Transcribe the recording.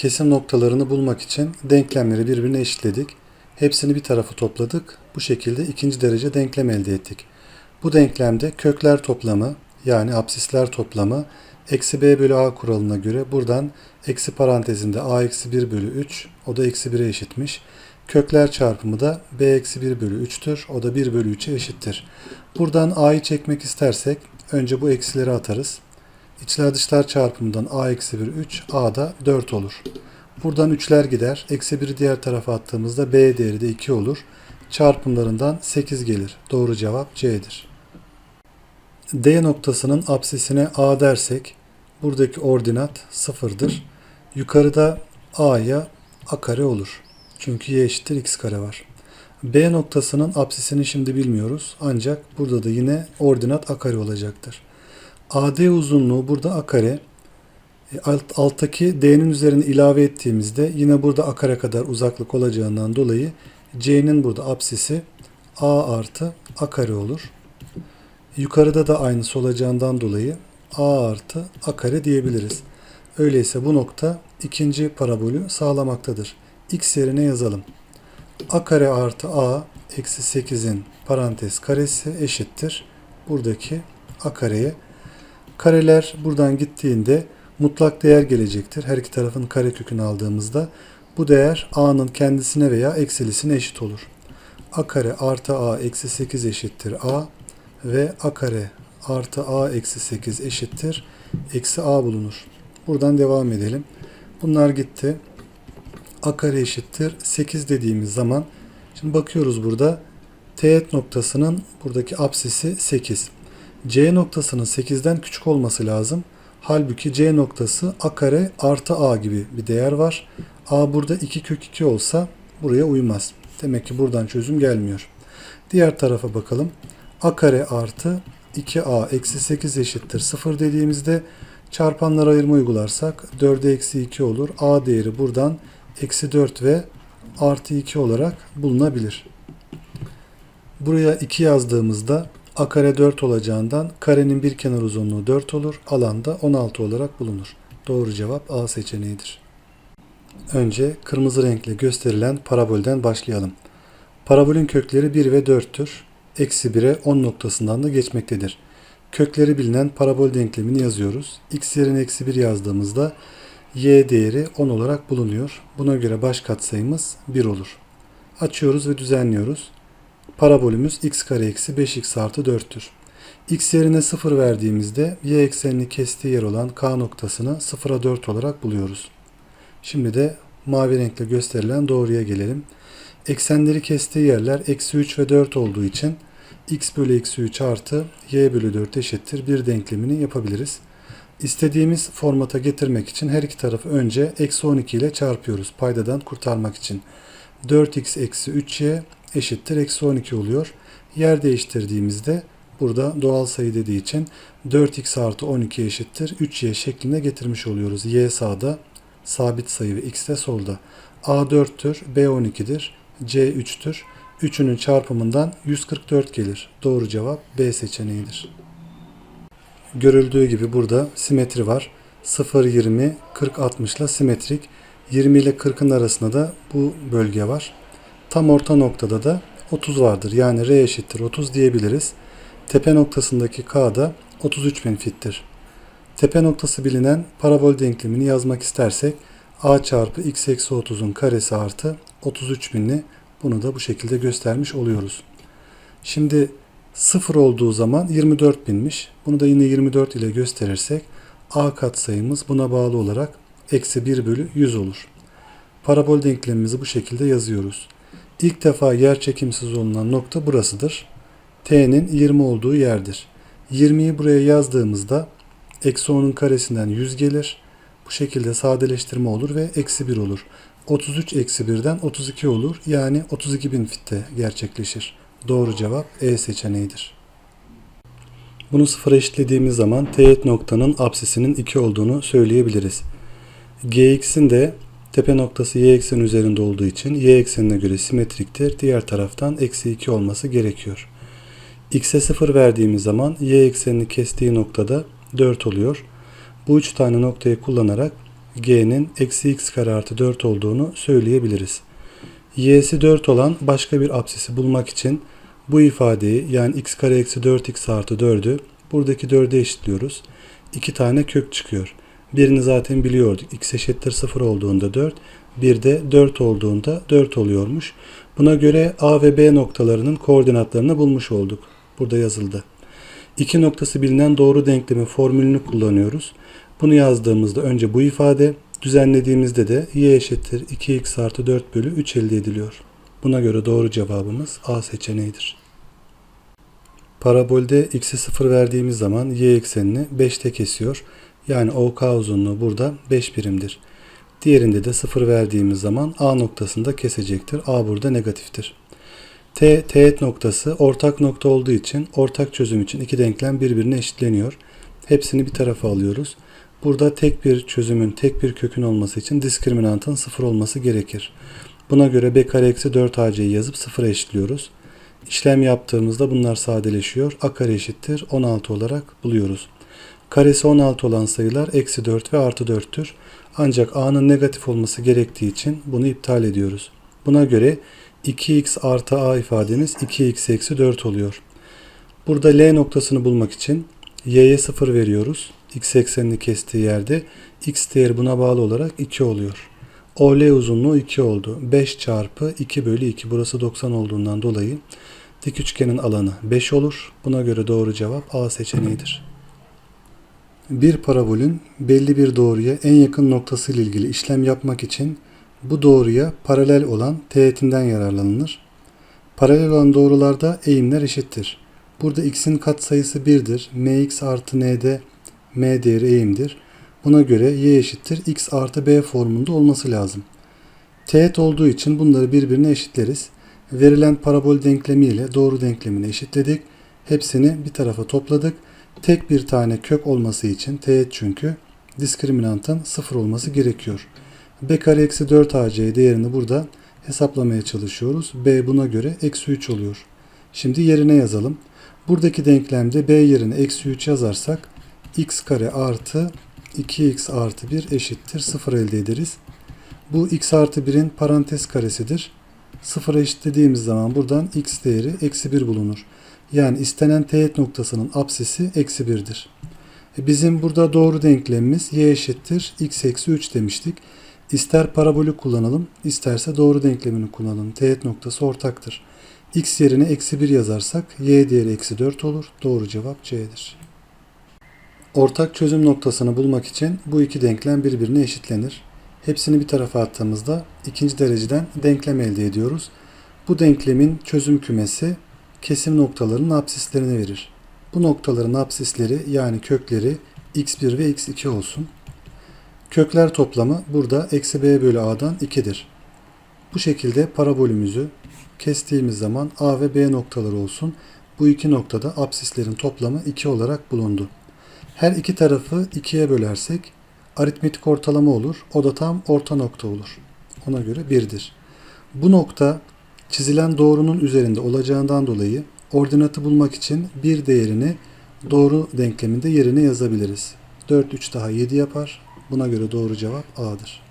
kesim noktalarını bulmak için denklemleri birbirine eşitledik. Hepsini bir tarafa topladık. Bu şekilde ikinci derece denklem elde ettik. Bu denklemde kökler toplamı yani absisler toplamı eksi b bölü a kuralına göre buradan eksi parantezinde a eksi 1 bölü 3 o da eksi 1'e eşitmiş. Kökler çarpımı da b eksi 1 bölü 3'tür. O da 1 bölü 3'e eşittir. Buradan a'yı çekmek istersek önce bu eksileri atarız. İçler dışlar çarpımından a eksi 1 3 a da 4 olur. Buradan 3'ler gider. Eksi 1'i diğer tarafa attığımızda b değeri de 2 olur. Çarpımlarından 8 gelir. Doğru cevap C'dir. D noktasının apsisine A dersek buradaki ordinat sıfırdır. Yukarıda A'ya A kare olur. Çünkü Y eşittir X kare var. B noktasının apsisini şimdi bilmiyoruz. Ancak burada da yine ordinat A kare olacaktır. AD uzunluğu burada A kare. E, Alt, alttaki D'nin üzerine ilave ettiğimizde yine burada A kare kadar uzaklık olacağından dolayı C'nin burada apsisi A artı A kare olur. Yukarıda da aynısı olacağından dolayı a artı a kare diyebiliriz. Öyleyse bu nokta ikinci parabolü sağlamaktadır. x yerine yazalım. a kare artı a eksi 8'in parantez karesi eşittir. Buradaki a kareye. Kareler buradan gittiğinde mutlak değer gelecektir. Her iki tarafın kare kökünü aldığımızda bu değer a'nın kendisine veya eksilisine eşit olur. a kare artı a eksi 8 eşittir a ve a kare artı a eksi 8 eşittir. Eksi a bulunur. Buradan devam edelim. Bunlar gitti. a kare eşittir. 8 dediğimiz zaman şimdi bakıyoruz burada teğet noktasının buradaki apsisi 8. C noktasının 8'den küçük olması lazım. Halbuki C noktası a kare artı a gibi bir değer var. a burada 2 kök 2 olsa buraya uymaz. Demek ki buradan çözüm gelmiyor. Diğer tarafa bakalım a kare artı 2a eksi 8 eşittir 0 dediğimizde çarpanlara ayırma uygularsak 4'e eksi 2 olur. a değeri buradan eksi 4 ve artı 2 olarak bulunabilir. Buraya 2 yazdığımızda a kare 4 olacağından karenin bir kenar uzunluğu 4 olur. Alanda 16 olarak bulunur. Doğru cevap A seçeneğidir. Önce kırmızı renkle gösterilen parabolden başlayalım. Parabolün kökleri 1 ve 4'tür eksi 1'e 10 noktasından da geçmektedir. Kökleri bilinen parabol denklemini yazıyoruz. x yerine eksi 1 yazdığımızda y değeri 10 olarak bulunuyor. Buna göre baş katsayımız 1 olur. Açıyoruz ve düzenliyoruz. Parabolümüz x kare eksi 5x artı 4'tür. x yerine 0 verdiğimizde y eksenini kestiği yer olan k noktasını 0'a 4 olarak buluyoruz. Şimdi de mavi renkle gösterilen doğruya gelelim. Eksenleri kestiği yerler eksi 3 ve 4 olduğu için x bölü eksi 3 artı y bölü 4 eşittir bir denklemini yapabiliriz. İstediğimiz formata getirmek için her iki tarafı önce eksi 12 ile çarpıyoruz paydadan kurtarmak için. 4x eksi 3y eşittir eksi 12 oluyor. Yer değiştirdiğimizde burada doğal sayı dediği için 4x artı 12 eşittir 3y şeklinde getirmiş oluyoruz. y sağda sabit sayı ve x de solda. a 4'tür, b 12'dir. C 3'tür. Üçünün çarpımından 144 gelir. Doğru cevap B seçeneğidir. Görüldüğü gibi burada simetri var. 0, 20, 40, 60 ile simetrik. 20 ile 40'ın arasında da bu bölge var. Tam orta noktada da 30 vardır. Yani R eşittir 30 diyebiliriz. Tepe noktasındaki K da 33 bin fittir. Tepe noktası bilinen parabol denklemini yazmak istersek a çarpı x eksi 30'un karesi artı 33 binli bunu da bu şekilde göstermiş oluyoruz. Şimdi 0 olduğu zaman 24 binmiş. Bunu da yine 24 ile gösterirsek a katsayımız buna bağlı olarak eksi 1 bölü 100 olur. Parabol denklemimizi bu şekilde yazıyoruz. İlk defa yer çekimsiz olunan nokta burasıdır. T'nin 20 olduğu yerdir. 20'yi buraya yazdığımızda eksi 10'un karesinden 100 gelir. Bu şekilde sadeleştirme olur ve eksi 1 olur. 33 eksi 1'den 32 olur. Yani 32 bin fitte gerçekleşir. Doğru cevap E seçeneğidir. Bunu sıfıra eşitlediğimiz zaman teğet noktanın apsisinin 2 olduğunu söyleyebiliriz. Gx'in de tepe noktası y eksen üzerinde olduğu için y eksenine göre simetriktir. Diğer taraftan eksi 2 olması gerekiyor. x'e 0 verdiğimiz zaman y eksenini kestiği noktada 4 oluyor. Bu üç tane noktayı kullanarak g'nin eksi x kare artı 4 olduğunu söyleyebiliriz. y'si 4 olan başka bir apsisi bulmak için bu ifadeyi yani x kare eksi 4x artı 4'ü buradaki 4'e eşitliyoruz. 2 tane kök çıkıyor. Birini zaten biliyorduk. x eşittir 0 olduğunda 4. Bir de 4 olduğunda 4 oluyormuş. Buna göre A ve B noktalarının koordinatlarını bulmuş olduk. Burada yazıldı. İki noktası bilinen doğru denklemin formülünü kullanıyoruz. Bunu yazdığımızda önce bu ifade, düzenlediğimizde de y eşittir 2x artı 4 bölü 3 elde ediliyor. Buna göre doğru cevabımız A seçeneğidir. Parabolde x'e 0 verdiğimiz zaman y eksenini 5'te kesiyor. Yani OK uzunluğu burada 5 birimdir. Diğerinde de 0 verdiğimiz zaman A noktasında kesecektir. A burada negatiftir. T, teğet noktası ortak nokta olduğu için ortak çözüm için iki denklem birbirine eşitleniyor. Hepsini bir tarafa alıyoruz. Burada tek bir çözümün tek bir kökün olması için diskriminantın 0 olması gerekir. Buna göre b kare eksi 4 ac'yi yazıp 0'a eşitliyoruz. İşlem yaptığımızda bunlar sadeleşiyor. A kare eşittir 16 olarak buluyoruz. Karesi 16 olan sayılar eksi 4 ve artı 4'tür. Ancak a'nın negatif olması gerektiği için bunu iptal ediyoruz. Buna göre 2x artı a ifademiz 2x eksi 4 oluyor. Burada L noktasını bulmak için y'ye 0 veriyoruz. X eksenini kestiği yerde x değeri buna bağlı olarak 2 oluyor. OL uzunluğu 2 oldu. 5 çarpı 2 bölü 2 burası 90 olduğundan dolayı dik üçgenin alanı 5 olur. Buna göre doğru cevap A seçeneğidir. Bir parabolün belli bir doğruya en yakın noktası ile ilgili işlem yapmak için bu doğruya paralel olan teğetinden yararlanılır. Paralel olan doğrularda eğimler eşittir. Burada x'in katsayısı 1'dir. mx artı n'de m değeri eğimdir. Buna göre y eşittir x artı b formunda olması lazım. Teğet olduğu için bunları birbirine eşitleriz. Verilen parabol denklemi ile doğru denklemini eşitledik. Hepsini bir tarafa topladık. Tek bir tane kök olması için teğet çünkü diskriminantın 0 olması gerekiyor. b kare eksi 4 ac değerini burada hesaplamaya çalışıyoruz. b buna göre eksi 3 oluyor. Şimdi yerine yazalım. Buradaki denklemde b yerine eksi 3 yazarsak x kare artı 2x artı 1 eşittir 0 elde ederiz. Bu x artı 1'in parantez karesidir. 0'a eşitlediğimiz zaman buradan x değeri eksi 1 bulunur. Yani istenen teğet noktasının apsisi eksi 1'dir. E bizim burada doğru denklemimiz y eşittir x eksi 3 demiştik. İster parabolü kullanalım, isterse doğru denklemini kullanalım. Teğet noktası ortaktır. x yerine eksi 1 yazarsak y değeri eksi 4 olur. Doğru cevap C'dir. Ortak çözüm noktasını bulmak için bu iki denklem birbirine eşitlenir. Hepsini bir tarafa attığımızda ikinci dereceden denklem elde ediyoruz. Bu denklemin çözüm kümesi kesim noktalarının apsislerini verir. Bu noktaların apsisleri yani kökleri x1 ve x2 olsun. Kökler toplamı burada eksi b bölü a'dan 2'dir. Bu şekilde parabolümüzü kestiğimiz zaman a ve b noktaları olsun. Bu iki noktada apsislerin toplamı 2 olarak bulundu. Her iki tarafı 2'ye bölersek aritmetik ortalama olur. O da tam orta nokta olur. Ona göre 1'dir. Bu nokta çizilen doğrunun üzerinde olacağından dolayı ordinatı bulmak için bir değerini doğru denkleminde yerine yazabiliriz. 4 3 daha 7 yapar. Buna göre doğru cevap A'dır.